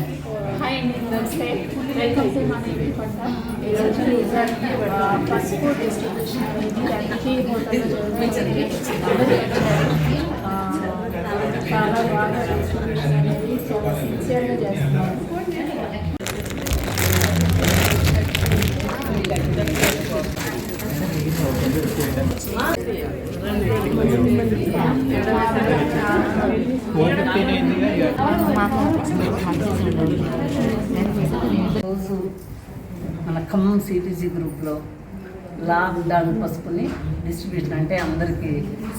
Hi అండి నమస్తే welcome to మన ఇంటి పంట ఆ, పసుపు డిస్ట్రిబ్యూషన్ అనేది అన్ని హోటల్లో జరుగుతుంది అందరూ వచ్చారు ఆ, చాలా బాగా డిస్ట్రిబ్యూషన్ అనేది చాలా సిన్సియర్గా చేస్తున్నారు రోజు మన ఖమ్మం సిటీజీ గ్రూప్లో లాక్డౌన్ పసుపుని డిస్ట్రిబ్యూషన్ అంటే అందరికీ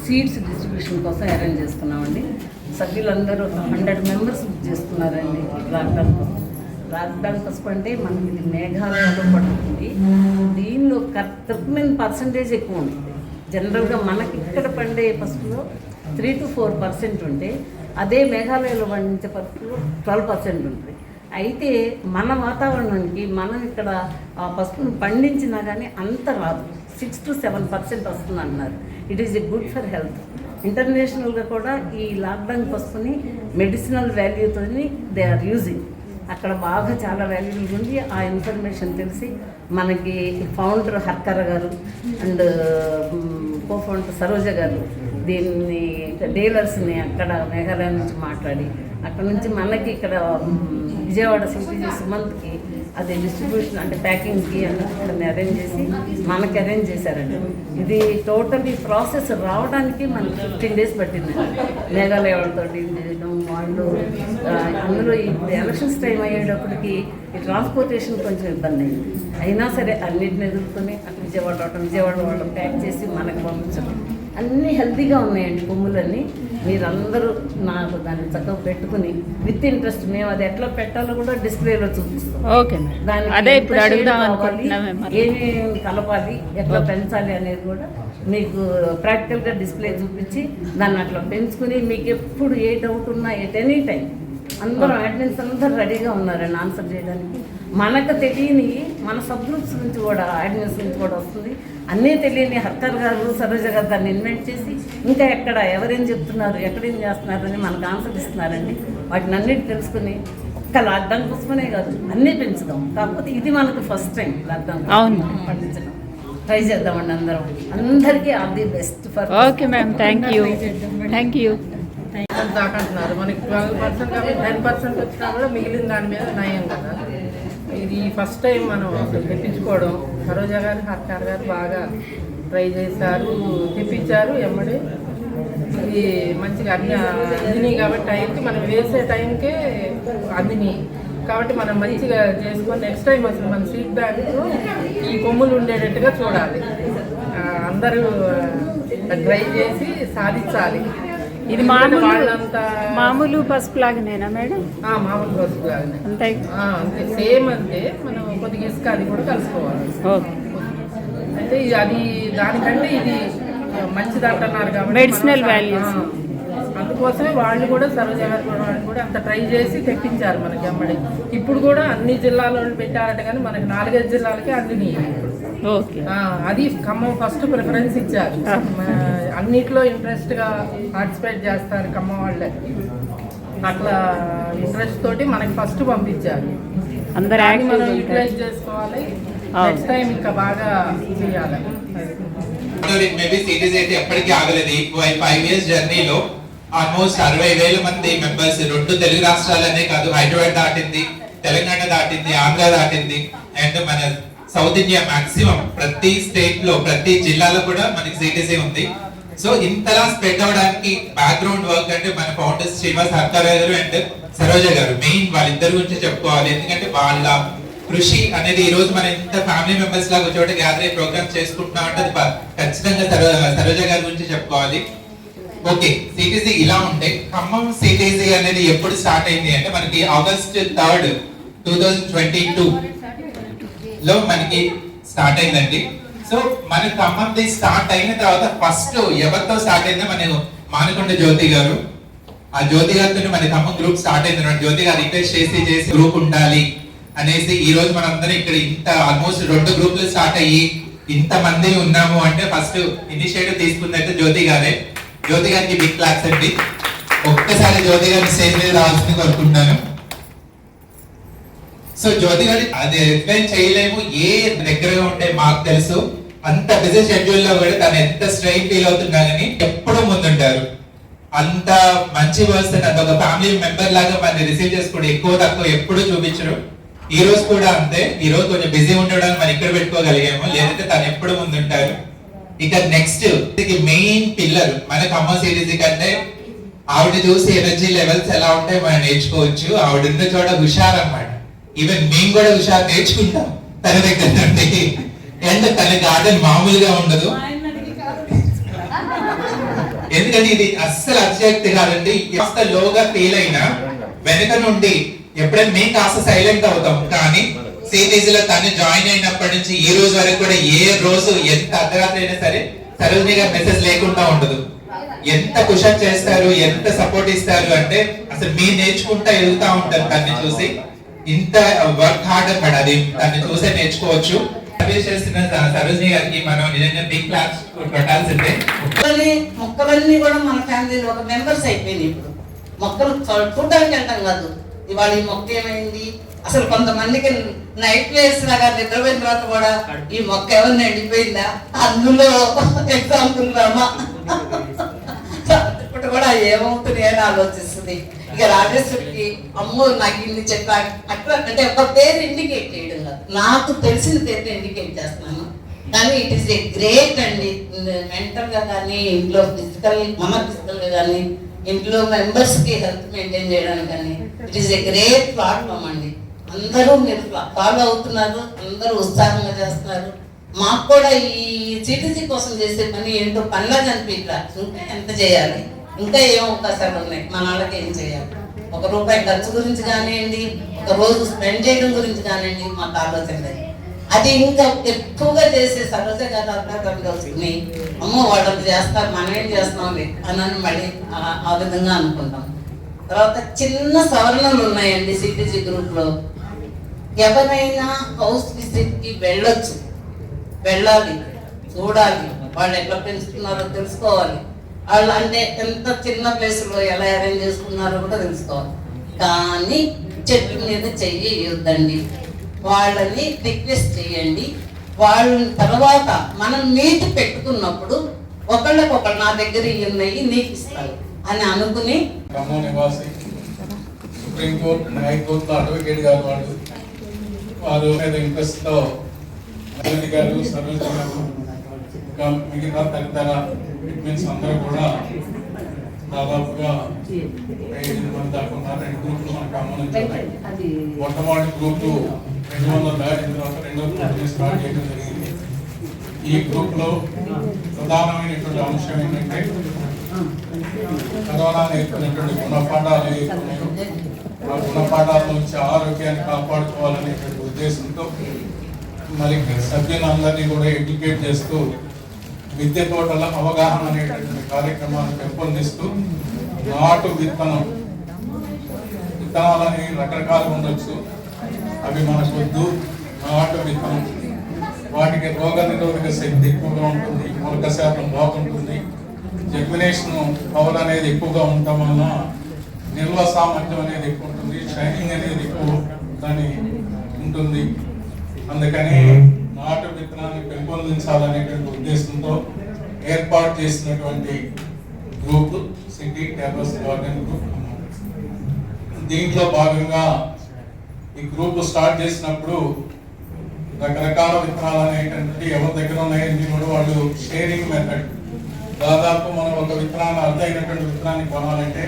సీడ్స్ డిస్ట్రిబ్యూషన్ కోసం అరేంజ్ చేసుకున్నామండి సభ్యులందరూ హండ్రెడ్ మెంబర్స్ బుక్ చేసుకున్నారండి లాక్డౌన్ పసుపు లాక్డౌన్ పసుపు అంటే మనకి ఇది మేఘాలయలో పడుతుంది. దీనిలో కర్తమైన పర్సంటేజ్ ఎక్కువ ఉంటుంది. జనరల్గా మనకి ఇక్కడ పండే పసుపులో త్రీ టు ఫోర్ పర్సెంట్ ఉంటే అదే మేఘాలయలో పండించే పసుపులో ట్వెల్వ్ పర్సెంట్ ఉంటుంది. అయితే మన వాతావరణానికి మనం ఇక్కడ ఆ పసుపును పండించినా కానీ అంత రాదు. సిక్స్ టు సెవెన్ పర్సెంట్ వస్తుంది అన్నారు. It is a good for health ఇంటర్నేషనల్గా కూడా ఈ లాక్డౌన్ పసుపుని మెడిసినల్ వాల్యూతోని దే ఆర్ యూజింగ్ అక్కడ బాగా చాలా వాల్యూబుల్ ఉంది. ఆ ఇన్ఫర్మేషన్ తెలిసి మనకి ఫౌండర్ హర్కర్ గారు అండ్ కో సరోజ గారు దీన్ని డీలర్స్ని అక్కడ మేఘాలయ నుంచి మాట్లాడి అక్కడ నుంచి మనకి ఇక్కడ విజయవాడ సిటీ సుమంత్కి అది డిస్ట్రిబ్యూషన్ అంటే ప్యాకింగ్కి అన్ని అరేంజ్ చేసి మనకి అరేంజ్ చేశారండి. ఇది టోటల్ ఈ ప్రాసెస్ రావడానికి మనకి ఫిఫ్టీన్ డేస్ పట్టింది. మేఘాలయ వాళ్ళతో డీల్ చేయడం వాళ్ళు అందులో ఇప్పుడు ఎలక్షన్స్ టైం అయ్యేటప్పటికి ఈ ట్రాన్స్పోర్టేషన్ కొంచెం ఇబ్బంది అయింది. అయినా సరే అన్నిటిని ఎదుర్కొని అక్కడ విజయవాడ రావటం విజయవాడ వాళ్ళు ప్యాక్ చేసి మనకు పంపించడం అన్నీ హెల్తీగా ఉన్నాయండి కొమ్ములన్నీ. మీరందరూ నాకు దాన్ని చక్కగా పెట్టుకుని విత్ ఇంట్రెస్ట్ మేము అది ఎట్లా పెట్టాలో కూడా డిస్ప్లేలో చూపిస్తాం. ఓకే దానికి అదే ఇప్పుడు అడుగుదాం ఏమేమి కలపాలి ఎట్లా పెంచాలి అనేది కూడా మీకు ప్రాక్టికల్గా డిస్ప్లే చూపించి దాన్ని అట్లా పెంచుకుని మీకు ఎప్పుడు ఏ డౌట్ ఉన్నా ఎట్ ఎనీ టైం అందరూ అటెండెన్స్ అందరూ రెడీగా ఉన్నారండి ఆన్సర్ చేయడానికి మనకు తెలియని మన సబ్ గ్రూప్స్ నుంచి కూడా అటెండెన్స్ నుంచి కూడా వస్తుంది. అన్నీ తెలియని హర్కర్ గారు సరోజ గారు దాన్ని ఇన్వెంట్ చేసి ఇంకా ఎక్కడ ఎవరేం చెప్తున్నారు ఎక్కడేం చేస్తున్నారు అని మనకు ఆన్సర్ ఇస్తున్నారండి. వాటిని అన్నిటి తెలుసుకుని ఒక్క లాక్డౌన్ కోసమనే కాదు అన్నీ పెంచుదాం. కాకపోతే ఇది మనకు ఫస్ట్ టైం లాక్డౌన్ అవును. పండించడం. ట్రై చేద్దామండి అందరం. అందరికీ all the best for okay ma'am thank you thank you దాకా అంటున్నారు. మనకి ట్వెల్వ్ పర్సెంట్ కాబట్టి టెన్ పర్సెంట్ వచ్చినా కూడా మిగిలిన దాని మీద నయం కదా. ఇది ఫస్ట్ టైం మనం తెప్పించుకోవడం. సరోజా గారు హర్కార్ గారు బాగా ట్రై చేశారు తెప్పించారు ఎమ్మడి. ఇది మంచిగా అన్ని అందిని కాబట్టి టైంకి మనం వేసే టైంకే అందిని కాబట్టి మనం మంచిగా చేసుకొని నెక్స్ట్ టైం అసలు మన సీట్ బ్యాగ్లో ఈ కొమ్ములు ఉండేటట్టుగా చూడాలి. అందరూ ట్రై చేసి సాధించాలి. ఇది మామూలు మామూలు పసుపు లాగానేనా మేడం? మామూలు లాగానే. అంతే. అంతే. సేమ్ అంతే. మనం కొద్దిగా ఇసుక అది కూడా కలుసుకోవాలి. ఓకే. అయితే అది దానికంటే ఇది మంచిది అంటున్నారు కాబట్టి values. ఆ, అందుకోసమే వాళ్ళు కూడా సరోజ గారు కూడా వాళ్ళు కూడా అంత ట్రై చేసి తెప్పించారు మనకి అమ్మడి. ఇప్పుడు కూడా అన్ని జిల్లాల పెట్టారట కానీ మనకి నాలుగైదు జిల్లాలకే అందినాయి అది ఖమ్మం ఫస్ట్ ప్రిఫరెన్స్ ఇచ్చారు. అన్నిట్లో ఇంట్రెస్ట్గా పార్టిసిపేట్ చేస్తారు ఖమ్మం వాళ్ళే. అట్లా ఇంట్రెస్ట్ తోటి మనకి ఫస్ట్ పంపించారు. అందరు మనం యాక్టివ్ యూటిలైజ్ చేసుకోవాలి. నెక్స్ట్ టైం ఇంకా బాగా చేయాలి. మేబీ సిటీస్ అయితే ఎప్పటికీ ఆగలేదు. ఫైవ్ ఇయర్స్ జర్నీలో ఆల్మోస్ట్ అరవై వేల మంది మెంబర్స్ రెండు తెలుగు రాష్ట్రాలనే కాదు హైదరాబాద్ దాటింది తెలంగాణ దాటింది ఆంధ్ర దాటింది అండ్ మన సౌత్ ఇండియా మాక్సిమం ప్రతి స్టేట్లో ప్రతి జిల్లాలో కూడా మనకి సిటీసీ ఉంది. సో ఇంతలా స్ప్రెడ్ అవడానికి బ్యాక్గ్రౌండ్ వర్క్ అంటే మన ఫౌండర్స్ శ్రీనివాస్ హర్కర్ గారు అండ్ సరోజ గారు మెయిన్ వాళ్ళిద్దరి గురించి చెప్పుకోవాలి. ఎందుకంటే వాళ్ళ కృషి అనేది ఈ రోజు మనం ఇంత ఫ్యామిలీ మెంబర్స్ లాగా ఒక చోట గ్యాదర్ అయ్యి ప్రోగ్రామ్ చేసుకుంటున్నాం అంటే ఖచ్చితంగా సరో- సరోజ గారి గురించి చెప్పుకోవాలి. ఓకే సిటీసీ ఇలా ఉంటే ఖమ్మం సిటీసీ అనేది ఎప్పుడు స్టార్ట్ అయింది అంటే మనకి August third two thousand twenty two లో మనకి స్టార్ట్ అయిందండి. సో మన ఖమ్మంది స్టార్ట్ అయిన తర్వాత ఫస్ట్ ఎవరితో స్టార్ట్ అయిందో మన మానకొండ జ్యోతి గారు. ఆ జ్యోతి గారితో మన ఖమ్మం గ్రూప్ స్టార్ట్ అయింది జ్యోతి గారు రిక్వెస్ట్ చేసి చేసి గ్రూప్ ఉండాలి అనేసి ఈ రోజు మనందరం ఇక్కడ ఇంత ఆల్మోస్ట్ రెండు గ్రూపులు స్టార్ట్ అయ్యి ఇంత మంది ఉన్నాము అంటే ఫస్ట్ ఇనిషియేటివ్ తీసుకుందంటే జ్యోతి గారే. జ్యోతి గారికి బిగ్ క్లాక్స్ అండి. ఒక్కసారి జ్యోతి గారిని స్టేజ్ మీద రావాల్సింది కోరుకుంటున్నాను. సో జ్యోతి గారి అది ఎక్స్ప్లెయిన్ చేయలేము. ఏ దగ్గరగా ఉంటే మాకు తెలుసు. అంత బిజీ షెడ్యూల్లో కూడా తను ఎంత స్ట్రెయిన్ ఫీల్ అవుతున్నా కానీ ఎప్పుడూ ముందుంటారు. అంత మంచి పర్సన్ అంత ఒక ఫ్యామిలీ మెంబర్ లాగా మనని రిసీవ్ చేసుకోవడం ఎక్కువ తక్కువ ఎప్పుడు చూపించరు ఈ రోజు కూడా అంతే. ఈ రోజు కొంచెం బిజీ ఉండడానికి మనం ఇక్కడ పెట్టుకోగలిగాము. లేదంటే తను ఎప్పుడు ముందుంటారు. ఇక నెక్స్ట్ మెయిన్ పిల్లర్ మన అమ్మ సిరీస్ కంటే ఆవిడ చూసి ఎనర్జీ లెవెల్స్ ఎలా ఉంటాయి మనం నేర్చుకోవచ్చు. ఆవిడ ఉన్న చోట హుషారు అన్నమాట ఈవెన్ మేము కూడా విషయాలు నేర్చుకుంటాం. తన దగ్గర నుండి. అండ్ తన గార్డెన్ మామూలుగా ఉండదు. ఎందుకంటే ఇది అస్సలు అత్యక్తి కాదండి. ఎంత లోగా ఫీల్ అయినా వెనక నుండి ఎప్పుడైనా మేము కాస్త సైలెంట్ అవుతాం. కానీ సిరీస్లో తను జాయిన్ అయినప్పటి నుంచి ఈ రోజు వరకు కూడా ఏ రోజు ఎంత అర్ధరాత్రి అయినా సరే సరోజిని గారు మెసేజ్ లేకుండా ఉండదు. ఎంత కుషన్ చేస్తారు ఎంత సపోర్ట్ ఇస్తారు అంటే అసలు మీరు నేర్చుకుంటా ఎదుగుతా ఉంటారు తన్ని చూసి. ఇంత వర్క్ హార్డ్ అన్నమాట అది తన్ని చూసే నేర్చుకోవచ్చు. సర్వీస్ చేస్తున్న సరోజిని గారికి మనం నిజంగా బిగ్ క్లాస్ కొట్టాల్సిందే. మొక్కలని మొక్కలన్నీ కూడా మన ఫ్యామిలీలో ఒక మెంబర్స్ అయిపోయినాయి ఇప్పుడు. మొక్కలు చూడడానికి వెళ్తాం కాదు. ఇవాళ ఈ మొక్క ఏమైంది? అసలు కొంతమందికి నైట్ ప్లేస్ లాగా నిద్రపోయిన తర్వాత కూడా ఈ మొక్క ఎవరిని ఎండిపోయిందా? అందులో ఎగ్జాంపుల్ రామా. ఇప్పుడు కూడా ఏమవుతుంది అని ఆలోచిస్తుంది. ఇక రాజేశ్వరికి అమ్మో నాకు ఇన్ని అట్లా అంటే ఒక పేరు ఇండికేట్ చేయడం కాదు. నాకు తెలిసిన పేరు ఇండికేట్ చేస్తున్నాను. కానీ ఇట్ ఈస్ ఏ గ్రేట్ అండి. మెంటల్గా కానీ ఇంట్లో ఫిజికల్ మన ఫిజికల్గా కానీ ఇంట్లో మెంబర్స్కి హెల్త్ మెయింటైన్ చేయడానికి కానీ it is a great platform అండి. అందరూ మీరు ఫాలో అవుతున్నారు అందరూ ఉత్సాహంగా చేస్తున్నారు. మాకు కూడా ఈ సిటీసీ కోసం చేసే పని ఏంటో పనిలా కనిపించాలి ఇంకా ఎంత చేయాలి? ఇంకా ఏం అవకాశాలు ఉన్నాయి? మన వాళ్ళకి ఏం చేయాలి? ఒక రూపాయి ఖర్చు గురించి కానివ్వండి ఒక రోజు స్పెండ్ చేయడం గురించి కానివ్వండి మాకు ఆలోచన లేదు. అది ఇంకా ఎక్కువగా చేసే సరోజ గారు అర్థం వస్తుంది. అమ్మో వాళ్ళకి చేస్తారు మనం ఏం చేస్తాంలే అని అని మళ్ళీ ఆ- ఆ విధంగా అనుకుంటాం. తర్వాత చిన్న సవరణలు ఉన్నాయండి సిటీజీ గ్రూప్లో ఎవరైనా హౌస్ విజిట్కి వెళ్ళొచ్చు. వెళ్ళాలి. చూడాలి. వాళ్ళు ఎట్లా పెంచుతున్నారో తెలుసుకోవాలి. వాళ్ళు అంటే ఎంత చిన్న ప్లేస్లో ఎలా అరేంజ్ చేసుకున్నారో కూడా తెలుసుకోవాలి. కానీ చెట్టు మీద చెయ్యొద్దండి. వాళ్ళని రిక్వెస్ట్ చేయండి. వాళ్ళ తర్వాత మనం నీటి పెట్టుకున్నప్పుడు ఒకళ్ళకొకళ్ళు నా దగ్గర ఇవి ఉన్నాయి నీకు ఇస్తాను అని అనుకుని ఖమ్మం నివాసి సుప్రీంకోర్టు అండ్ అడ్వకేట్ గారు వారు మీద ఇంట్రెస్ట్తో గారు మిగతా తదితర ట్రీట్మెంట్స్ అందరూ కూడా దాదాపుగా ఐదు మంది దాకా ఉన్నారు రెండు గ్రూపులు మన ఖమ్మం నుంచి ఉన్నాయి. అది మొట్టమొదటి గ్రూప్ రెండు వందల దాటిన తర్వాత రెండో గ్రూప్ స్టార్ట్ చేయడం జరిగింది. ఈ గ్రూప్లో ప్రధానమైనటువంటి అంశం ఏంటంటే కరోనా నేర్పినటువంటి గుణపాఠాలు ఆ గుణపాఠాల నుంచి ఆరోగ్యాన్ని కాపాడుకోవాలనేటువంటి ఉద్దేశంతో మరి సభ్యులందరినీ కూడా ఎడ్యుకేట్ చేస్తూ విద్య తోటల అవగాహన అనేటటువంటి కార్యక్రమాన్ని పెంపొందిస్తూ నాటు విత్తనం విత్తనాలని రకరకాలు ఉండొచ్చు. అవి మనకు వద్దు నాటు విత్తనం. వాటికి రోగ నిరోధక శక్తి ఎక్కువగా ఉంటుంది మొలక శాతం బాగుంటుంది. జర్మినేషన్ పవర్ అనేది ఎక్కువగా ఉండటం వలన నిల్వ సామర్థ్యం అనేది ఎక్కువ ఉంటుంది షైనింగ్ అనేది ఎక్కువ దాని ఉంటుంది. అందుకని నాటు విత్తనాన్ని పెంపొందించాలనేటువంటి ఉద్దేశంతో ఏర్పాటు చేసినటువంటి group city tables garden group దీంట్లో భాగంగా ఈ గ్రూప్ స్టార్ట్ చేసినప్పుడు రకరకాల విత్తనాలు అనేటువంటి ఎవరి దగ్గర ఉన్నాయని కూడా వాళ్ళు షేరింగ్ మెథడ్. దాదాపు మనం ఒక విత్తనాన్ని అర్థమైనటువంటి విత్తనాన్ని కొనాలంటే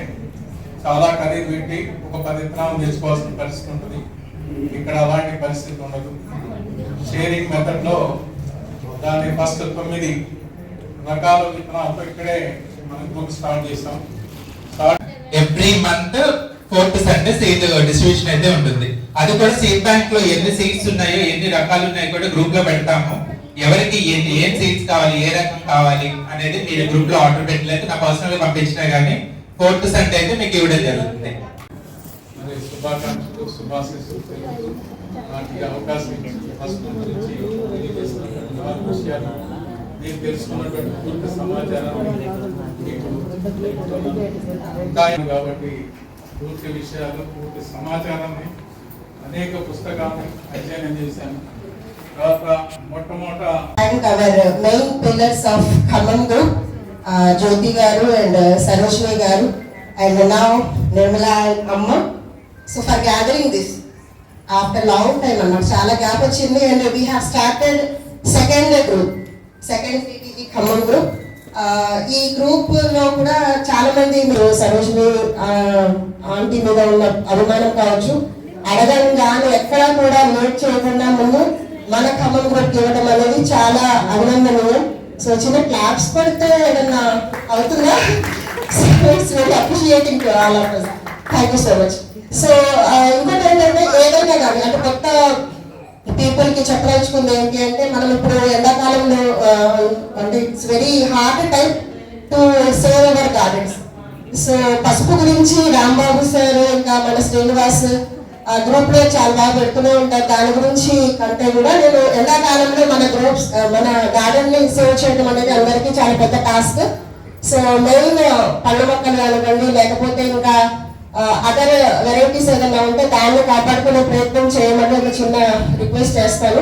చాలా ఖరీదు పెట్టి ఒక పది విత్తనాలు తెచ్చుకోవాల్సిన పరిస్థితి ఉంటుంది. ఇక్కడ అలాంటి పరిస్థితి ఉండదు. షేరింగ్ మెథడ్లో దాని ఫస్ట్ తొమ్మిది రకాల విత్తనాలతో ఇక్కడే మనం గ్రూప్ స్టార్ట్ చేసాం start every month fourth Sunday seed distribution అయితే ఉంటుంది. అది కూడా సీడ్ బ్యాంక్లో ఎన్ని సీట్స్ ఉన్నాయో ఎన్ని రకాలు ఉన్నాయో కూడా గ్రూప్లో పెడతాము. ఎవరికి ఎన్ని ఏం సీట్స్ కావాలి ఏ రకం కావాలి అనేది మీరు గ్రూప్లో ఆర్డర్ పెట్టలేదు. నా పర్సనల్గా పంపించినా గానీ ఫోర్త్ సండే అయితే మీకు ఇవ్వడం జరుగుతుంది. మరి శుభాకాంక్షలు శుభాశీస్సులు తెలుపుతూ నాకు ఈ అవకాశం ఇచ్చి ఫస్ట్ గురించి తెలియజేసినటువంటి వారి విషయాలు నేను తెలుసుకున్నటువంటి పూర్తి సమాచారాన్ని మీకు తెలుపుతున్నాను. ఇంకా కాబట్టి పూర్తి విషయాలు పూర్తి సమాచారాన్ని అనేక పుస్తకాలను అధ్యయనం చేశాను తర్వాత మొట్టమొదట and our main pillars of Khammam group, uh, Jyoti Garu and uh, Sarojini Garu, and now so for gathering this after long time అన్నమాట. చాలా గ్యాప్ వచ్చింది. And we have started second group second CTG Khammam group ఈ గ్రూప్లో కూడా చాలా మంది మీరు Sarojini aunty మీద ఉన్న అభిమానం కావచ్చు. అడగంగానే ఎక్కడా కూడా లేట్ చేయకుండా ముందు మన ఖమ్మం గ్రూప్ ఇవ్వడం అనేది చాలా అభినందనీయం. సో చిన్న క్లాప్స్ పడితే ఏదన్నా అవుతుందా? Appreciating thank you so much so ఇంకోటి ఏంటంటే ఏదైనా కానీ అంటే కొత్త పీపుల్కి చెప్పదలుచుకుంది ఏంటి అంటే మనం ఇప్పుడు ఎండాకాలంలో అంటే it's very hard time to save our gardens so పసుపు గురించి రాంబాబు సార్ ఇంకా మన శ్రీనివాస్ ఆ గ్రూప్లో చాలా బాగా పెడుతూనే ఉంటారు. దాని గురించి కంటే కూడా నేను ఎండాకాలంలో మన గ్రూప్స్ మన గార్డెన్ని సేవ్ చేయడం అనేది అందరికీ చాలా పెద్ద టాస్క్ సో మెయిన్ పళ్ళ మొక్కలు కానివ్వండి లేకపోతే ఇంకా అదర్ వెరైటీస్ ఏదైనా ఉంటే దాన్ని కాపాడుకునే ప్రయత్నం చేయమని ఒక చిన్న రిక్వెస్ట్ చేస్తాను.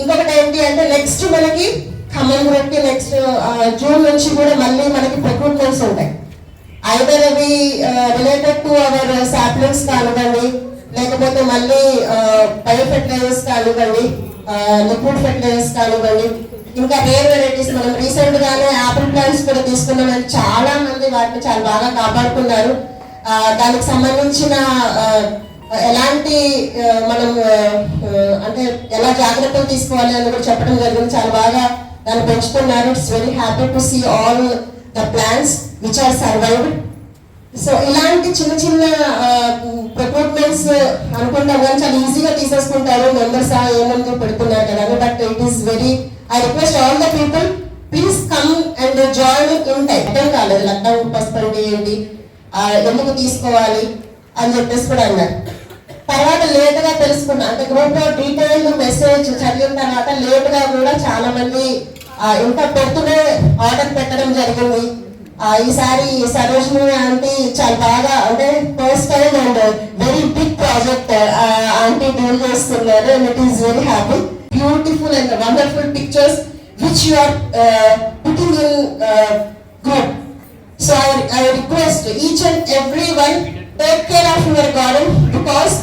ఇంకొకటి ఏంటి అంటే నెక్స్ట్ మనకి ఖమ్మం గ్రూప్కి నెక్స్ట్ జూన్ నుంచి కూడా మళ్ళీ మనకి ప్రక్రూట్మెంట్స్ ఉంటాయి. ఐదర్ అవి రిలేటెడ్ టు అవర్ సాప్లింగ్స్ కానివ్వండి లేకపోతే మళ్ళీ బయో ఫెర్టిలైజర్స్ కానివ్వండి లిక్విడ్ ఫెర్టిలైజర్స్ కానివ్వండి ఇంకా రేర్ వెరైటీస్ మనం రీసెంట్గానే యాపిల్ ఆపిల్ ప్లాంట్స్ కూడా తీసుకున్నామని చాలా మంది వాటిని చాలా బాగా కాపాడుకున్నారు. దానికి సంబంధించిన ఎలాంటి మనం అంటే ఎలా జాగ్రత్తలు తీసుకోవాలి అని కూడా చెప్పడం జరిగింది. చాలా బాగా దాన్ని పెంచుతున్నారు it's very happy to see all the plants which are survived so ఇలాంటి చిన్న చిన్న ప్రపోర్ట్మెంట్స్ అనుకుంటాం కానీ చాలా ఈజీగా తీసేసుకుంటారు. మెంబర్స్ ఏమంది పెడుతున్నారు కదా but it is very I request all the people please come and join in time అర్థం కాలేదు. లక్డౌన్ పసుపండి ఏంటి ఎందుకు తీసుకోవాలి అని చెప్పేసి కూడా అన్నారు. తర్వాత లేట్గా తెలుసుకున్నా అంటే గ్రూప్లో డీటెయిల్డ్ మెసేజ్ చదివిన తర్వాత లేట్గా కూడా చాలా మంది ఇంకా పెడుతూనే ఆర్డర్ పెట్టడం జరిగింది. ఈసారి సరోజిని ఆంటీ చాలా బాగా అంటే first time and very big project aunty deal చేస్తున్నారు and it is very happy beautiful and wonderful pictures which you are putting in group So I, I request each and everyone take care of your garden because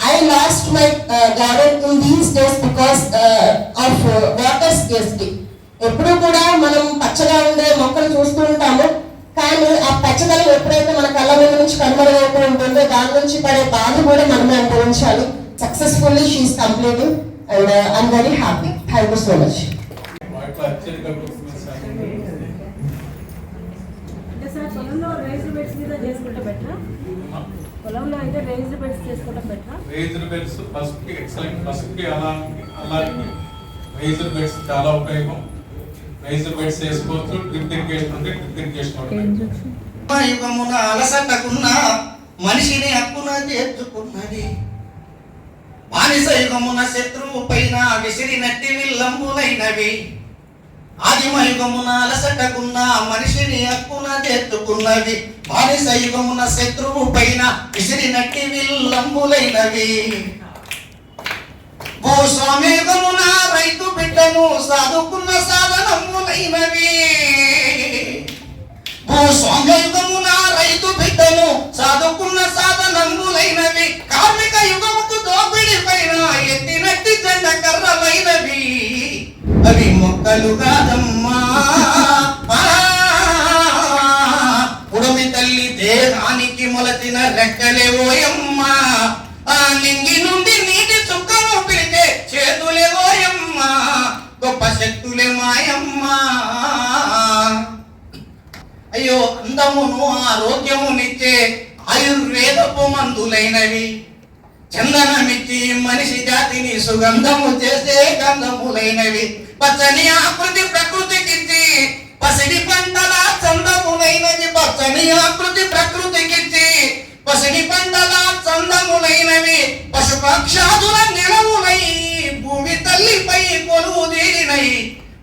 I lost my uh, garden in these days because uh, of uh, water scarcity. ఎప్పుడు కూడా మనం పచ్చగా ఉండే మొక్కలు చూస్తూ ఉంటాము. కానీ ఆ పచ్చదనం ఎప్పుడైతే మన కళ్ళ మీద నుంచి కనుమరుగవుతూ ఉంటుందో దాని నుంచి పడే బాధ కూడా మనమే అనుభవించాలి. Successfully she's completing and I'm very happy thank you so much వాటిలో అత్యధిక డాక్యుమెంట్స్ అన్ని అంటే సార్ పొలంలో రైస్ బెడ్స్ మీద చేసుకుంటే బెటరా పొలంలో అయితే రైస్ బెడ్స్ చేసుకోవడం బెటరా రేజర్ బెడ్స్ పసుపుకి ఎక్సలెంట్ పసుపుకి అలా బెడ్స్ చాలా ఉపయోగం. రేజర్ బెడ్స్ వేసుకోవచ్చు డ్రిప్ ఇరిగేషన్ ఉంటే డ్రిప్ ఇరిగేషన్ ఒకటి యుగమున అలసటకున్న మనిషిని హక్కున చేర్చుకున్నది. బానిస యుగమున శత్రువు పైన విసిరినట్టి విల్లంబులైనవి. ఆదిమ యుగమున అలసటకున్న మనిషిని హక్కున చేర్చుకున్నవి బానిస యుగమున శత్రువు పైన విసిరినట్టి విల్లంబులైనవి భూస్వామి యుగమున రైతు బిడ్డను సాధుకున్న సాధనములైనవి. భూస్వామ్యయుగమున రైతు బిడ్డను సాధుకున్న సాధనములైనవి. కార్మిక యుగముకు దోపిడి పైన ఎత్తినట్టి జెండ కర్రలైనవి. అవి మొక్కలు కాదమ్మ. మొలచిన రెక్కలే ఓయమ్మా. ఆ నింగి నుండి నీటి చుక్కను పిలిచే చేతులే ఓయమ్మా. గొప్ప శక్తులే మాయమ్మా. అయ్యో అందమును ఆరోగ్యమునిచ్చే ఆయుర్వేదపు మందులైనవి. చందనమిచ్చి మనిషి జాతిని సుగంధము చేసే గంధములైనవి. పచ్చని ఆకృతి ప్రకృతి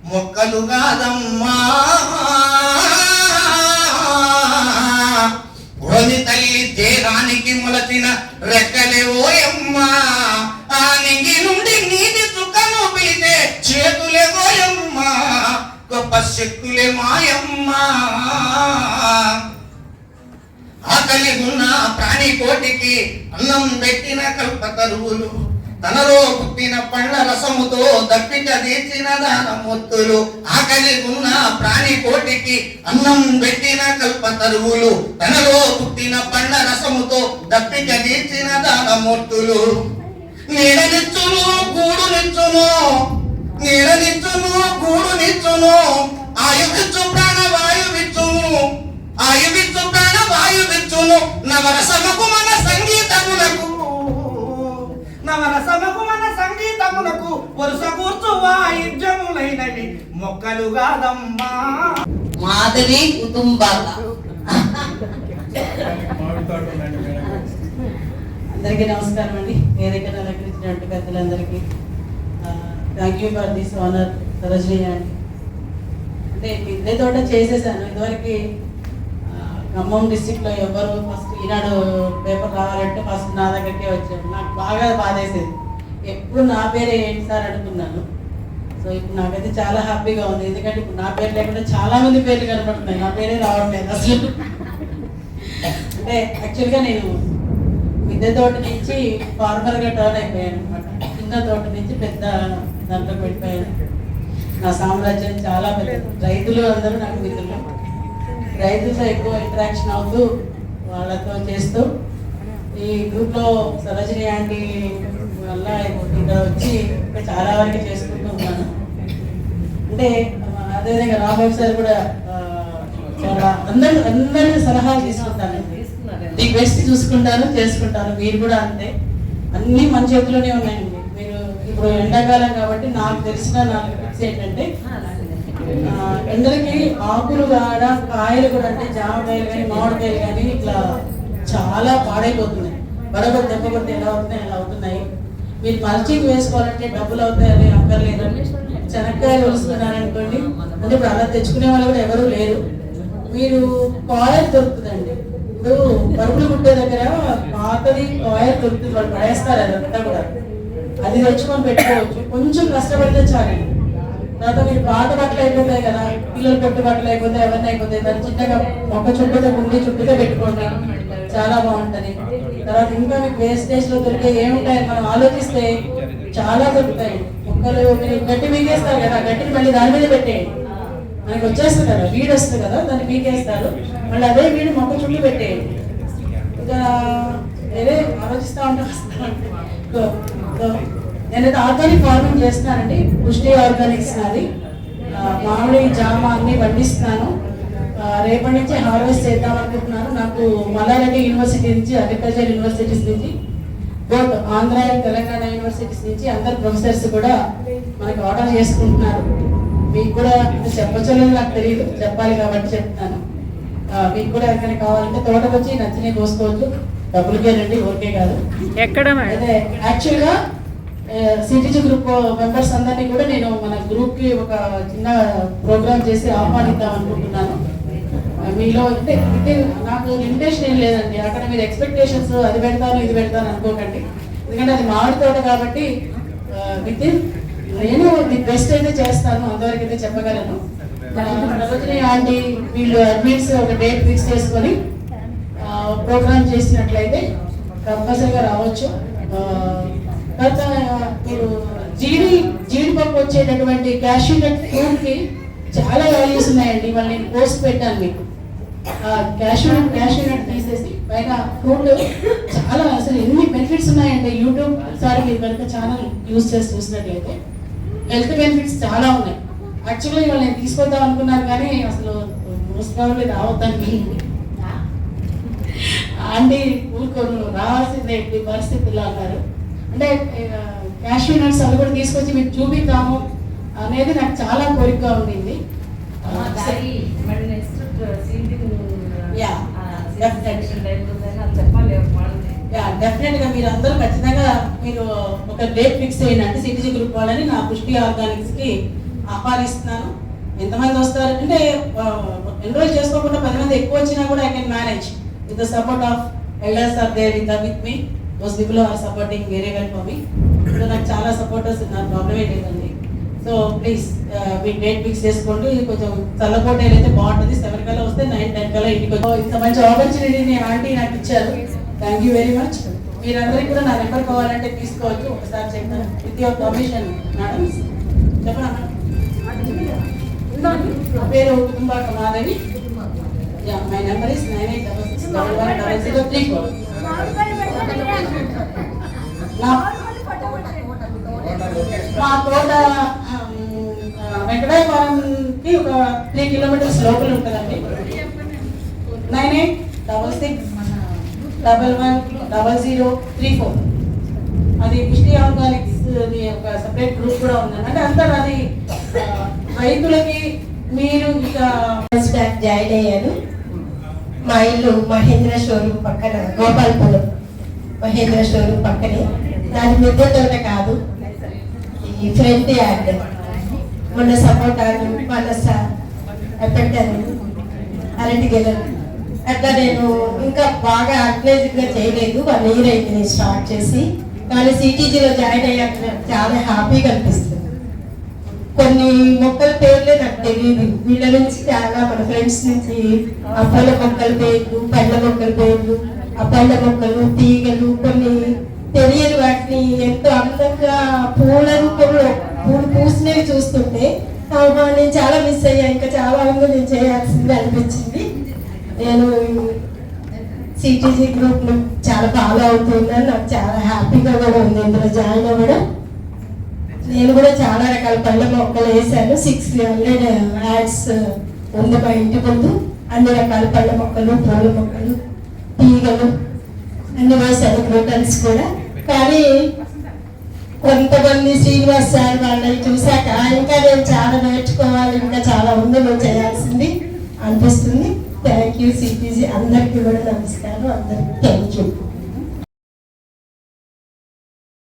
మొక్కలు కాదమ్మా. భూమి తల్లి తీరానికి మొలచిన రెక్కలేవోయమ్మా ఆ నింగి నుండి నీటి చుక్కను పిలిచే చేతులేవోయమ్మా గొప్ప శక్తులే మాయమ్మా. ఆకలి ఉన్న ప్రాణి కోటికి అన్నం పెట్టిన కల్పతరువులు తనలో పుట్టిన పండ్ల రసముతో దప్పిక తీర్చిన దానమొత్తులు ఆకలి ఉన్న ప్రాణి కోటికి అన్నం పెట్టిన కల్పతరువులు తనలో పుట్టిన పండ్ల రసముతో దప్పిక తీర్చిన దానమూర్తులు. నీడనిచ్చును గూడునిచ్చును నీడనిచ్చును గూడునిచ్చును ఆయువిచ్చు ప్రాణవాయువిచ్చును. ఆయువిచ్చు ప్రాణవాయువిచ్చును. నవరసముకు మన సంగీతములకు నవరసముకు మన సంగీతములకు వరుస కూర్చు వాయిద్యములైనవి. మొక్కలు కాదమ్మా. మాధవి మేడం అందరికీ నమస్కారం అండి. వేదికను అలంకరించినట్టు పెద్దలందరికీ. Thank you for this honour Sarojini అండి అంటే ఇదే తోట చేసేసాను. ఇదివరకు ఖమ్మం డిస్టిక్లో ఎవరు ఫస్ట్ ఈనాడు పేపర్ రావాలంటే ఫస్ట్ నా దగ్గరికే వచ్చారు. నాకు బాగా బాధేసేది. ఎప్పుడు నా పేరే ఏంటి సార్ అనుకున్నాను సో ఇప్పుడు నాకైతే చాలా హ్యాపీగా ఉంది. ఎందుకంటే ఇప్పుడు నా పేరు లేకుండా చాలా మంది పేర్లు కనపడుతున్నాయి. నా పేరే రావట్లేదు అసలు. అంటే యాక్చువల్గా నేను మిద్దె తోట నుంచి ఫార్మర్గా టర్న్ అయిపోయాను అనమాట చిన్న తోట నుంచి పెద్ద దాంట్లో పెట్టిపోయాను నా సామ్రాజ్యం చాలా పెద్ద. రైతులు అందరూ నాకు మిత్రులు. రైతులతో ఎక్కువ ఇంటరాక్షన్ అవుతూ వాళ్ళతో చేస్తూ ఈ గ్రూప్లో సరోజిని ఆంటీ వల్ల ఇక్కడ వచ్చి చాలా వరకు చేసుకుంటూ ఉన్నాను. అంటే అదేవిధంగా రాబాబు సార్ కూడా చాలా అందరూ అందరి సలహాలు తీసుకుంటాను. ది బెస్ట్ చూసుకుంటాను చేసుకుంటాను మీరు కూడా అంతే. అన్నీ మన చేతిలోనే ఉన్నాయండి. మీరు ఇప్పుడు ఎండాకాలం కాబట్టి నాకు తెలిసిన టిప్స్ ఏంటంటే ఎండలకి ఆకులు కాడ కాయలు కూడా అంటే జామకాయలు కానీ మామిడికాయలు కానీ ఇట్లా చాలా పాడైపోతున్నాయి. బడబడి దెబ్బ కొట్టి ఎలా అవుతున్నాయి అలా అవుతున్నాయి. మీరు మల్చింగ్ వేసుకోవాలంటే డబ్బులు అవుతాయని అక్కర్లేదు. శనక్కాయలు వస్తున్నారనుకోండి అంటే ఇప్పుడు అలా తెచ్చుకునే వాళ్ళు కూడా ఎవరు లేరు. మీరు కాయలు దొరుకుతుందండి. ఇప్పుడు పరుగులు కుట్టే దగ్గర పాతది కాయలు దొరుకుతుంది వాళ్ళు పడేస్తారు అదంతా కూడా. అది తెచ్చుకొని పెట్టుకోవచ్చు. కొంచెం కష్టపడితే చాలు తర్వాత మీరు పాత బట్టలు అయిపోతాయి కదా పిల్లలు పెట్టు బట్టలు అయిపోతాయి అవన్నీ అయిపోతాయి. దాన్ని చిన్నగా మొక్క చుట్టూతో ముందు చుట్టూతో పెట్టుకోండి చాలా బాగుంటది. తర్వాత ఇంకా మీకు వేస్టేజ్లో దొరికే ఏముంటాయి మనం ఆలోచిస్తే చాలా దొరుకుతాయి. మొక్కలు మీరు గట్టి మీకేస్తారు కదా గట్టిని మళ్ళీ దాని మీద పెట్టేయండి. మనకి వచ్చేస్తుంది కదా వీడు వస్తుంది కదా దాన్ని మీకేస్తారు మళ్ళీ అదే వీడు మొక్క చుట్టూ పెట్టేయండి. ఇంకా వేరే ఆలోచిస్తూ ఉంటాం నేనైతే ఆర్గానిక్ ఫార్మింగ్ చేస్తున్నానండి. పుష్టి ఆర్గానిక్స్ నాది. మామిడి జామ అన్ని పండిస్తున్నాను. రేపటి నుంచి హార్వెస్ట్ చేద్దాం అనుకుంటున్నాను. నాకు మల్లారెడ్డి యూనివర్సిటీ నుంచి అగ్రికల్చర్ యూనివర్సిటీస్ నుంచి both Andhra and Telangana universities నుంచి అందరు ప్రొఫెసర్స్ కూడా మనకి ఆర్డర్ చేసుకుంటున్నారు. మీకు కూడా చెప్పచ్చలేదు నాకు తెలియదు చెప్పాలి కాబట్టి చెప్తాను ఆ, మీకు కూడా ఎవరికైనా కావాలంటే తోటకు వచ్చి నచ్చినవి కోసుకోవచ్చు. డబ్బులకే రండి ఊరికే కాదు. ఎక్కడ యాక్చువల్గా సిటీజీ గ్రూప్ మెంబర్స్ అందరినీ కూడా నేను మన గ్రూప్కి ఒక చిన్న ప్రోగ్రామ్ చేసి ఆహ్వానిద్దాం అనుకుంటున్నాను. మీలో అంటే అంటే నాకు లిమిటేషన్ ఏం లేదండి. అక్కడ మీరు ఎక్స్పెక్టేషన్స్ అది పెడతాను ఇది పెడతాను అనుకోకండి. ఎందుకంటే అది మామిడి తోట కాబట్టి విత్ ఇన్ నేను ది బెస్ట్ అయితే చేస్తాను అంతవరకు అయితే చెప్పగలను రోజుని ఆంటీ వీళ్ళు అడ్మిట్స్ ఒక డేట్ ఫిక్స్ చేసుకొని ప్రోగ్రామ్ చేసినట్లయితే కంపల్సరీగా రావచ్చు. తర్వాత మీరు జీడి జీడిపప్పు వచ్చేటటువంటి క్యాష్యూ నట్ ఫ్రూట్కి చాలా వాల్యూస్ ఉన్నాయండి. వాళ్ళు నేను పోస్ట్ పెట్టాను మీకు. క్యాష్యూ నట్ క్యాష్యూ నట్ తీసేసి పైన ఫ్రూట్ చాలా అసలు ఎన్ని బెనిఫిట్స్ ఉన్నాయండి యూట్యూబ్ సారి మీరు కనుక ఛానల్ యూస్ చేసి చూసినట్లయితే హెల్త్ బెనిఫిట్స్ చాలా ఉన్నాయి. యాక్చువల్గా ఇవాళ నేను తీసుకొద్దాం అనుకున్నాను కానీ అసలు మున్సిపాలిటీ రావద్దని ఆంటీ ఊరుకోను రావాల్సిందే ఎట్టి పరిస్థితుల్లో అన్నారు. అంటే క్యాష్యూ నట్స్ అవి కూడా తీసుకొచ్చి మీకు చూపిద్దాము అనేది నాకు చాలా కోరికగా ఉండింది. Yeah. యా డెఫినెట్గా మీరు అందరూ ఖచ్చితంగా మీరు ఒక డేట్ ఫిక్స్ చేయండి. అంటే సిటీజీ గ్రూప్ వాళ్ళని నా పుష్టి ఆర్గానిక్స్కి ఆహ్వానిస్తున్నాను. ఎంతమంది వస్తారు? అంటే ఎన్రోల్ చేసుకోకుండా పది మంది ఎక్కువ వచ్చినా కూడా I can manage with the support of elders are there with, with me. Most people are supporting వేరే కానీ well ఇప్పుడు సో నాకు చాలా సపోర్టర్స్ ఉన్నారు. ప్రాబ్లమే లేదండి. సో ప్లీజ్ uh, మీ డేట్ ఫిక్స్ చేసుకోండి. కొంచెం చల్లకోట ఏదైతే బాగుంటుంది. సెవెన్ కల్లా వస్తే నైన్ టెన్ కల్లా ఇంటికి oh, ఇంత మంచి ఆపర్చునిటీని ఆంటీ నాకు ఇచ్చారు. థ్యాంక్ యూ వెరీ మచ్ మీరందరికీ కూడా నా నెంబర్ కావాలంటే తీసుకోవచ్చు. ఒకసారి చెప్తాను. విత్ యువర్ పర్మిషన్ మేడం చెప్పనా నా పేరు Kumbhaka Madhavi. Yeah my number is nine eight double six double one double zero three four మా తోట వెంకటాయపురంకి ఒక త్రీ కిలోమీటర్స్ లోపల ఉంటుందండి. Nine eight double six double one double zero three four. అది పుష్టి ఆర్గానిక్స్ ఒక సపరేట్ గ్రూప్ కూడా ఉందండి అంటే అంతా అది రైతులకి మీరు ఇక ఫస్ట్ టైం జాయిన్ అయ్యాను మా ఇల్లు మహేంద్ర షోరూమ్ పక్కన గోపాల్పురం మహేంద్ర షోరూమ్ పక్కనే. దాని మిద్దె తోట కాదు ఈ ఫ్రంట్ యార్డ్. మొన్న సపోటాలు పనస పెట్టాను అరటి గెలలు అట్లా నేను ఇంకా బాగా అడ్వైజ్గా చేయలేదు. వన్ ఇయర్ అయింది నేను స్టార్ట్ చేసి. కానీ సిటీజీలో జాయిన్ అయ్యాక చాలా హ్యాపీగా అనిపిస్తుంది. కొన్ని మొక్కల పేర్లే నాకు తెలియదు వీళ్ళ నుంచి చాలా మన ఫ్రెండ్స్ నుంచి అప్పల మొక్కల పేర్లు పండ్ల మొక్కల పేర్లు ఆ మొక్కలు తీగలు కొన్ని తెలియని వాటిని ఎంతో అందంగా పూల రూపంలో పూలు పూసినవి చూస్తుంటే నేను చాలా మిస్ అయ్యా. ఇంకా చాలా ఉంది నేను చేయాల్సింది అనిపించింది. నేను సిటీజీ గ్రూప్ చాలా ఫాలో అవుతున్నాను. నాకు చాలా హ్యాపీగా కూడా ఉంది. ఇందులో జాయిన్ అవ్వడం. నేను కూడా చాలా రకాల పళ్ళ మొక్కలు వేసాను సిక్స్ హండ్రెడ్ యాడ్స్ ఉంది మా ఇంటి ముందు అన్ని రకాల పళ్ళ మొక్కలు పూల మొక్కలు తీగలు అన్ని వేసాను గ్రూటన్స్ కూడా. కానీ కొంతమంది శ్రీనివాస్ సార్ వాళ్ళని చూశాక ఇంకా నేను చాలా నేర్చుకోవాలి ఇంకా చాలా ఉంది నువ్వు చేయాల్సింది అనిపిస్తుంది. థ్యాంక్ యూ సిపిజీ అందరికీ కూడా నమస్కారం అందరికీ థ్యాంక్ యూ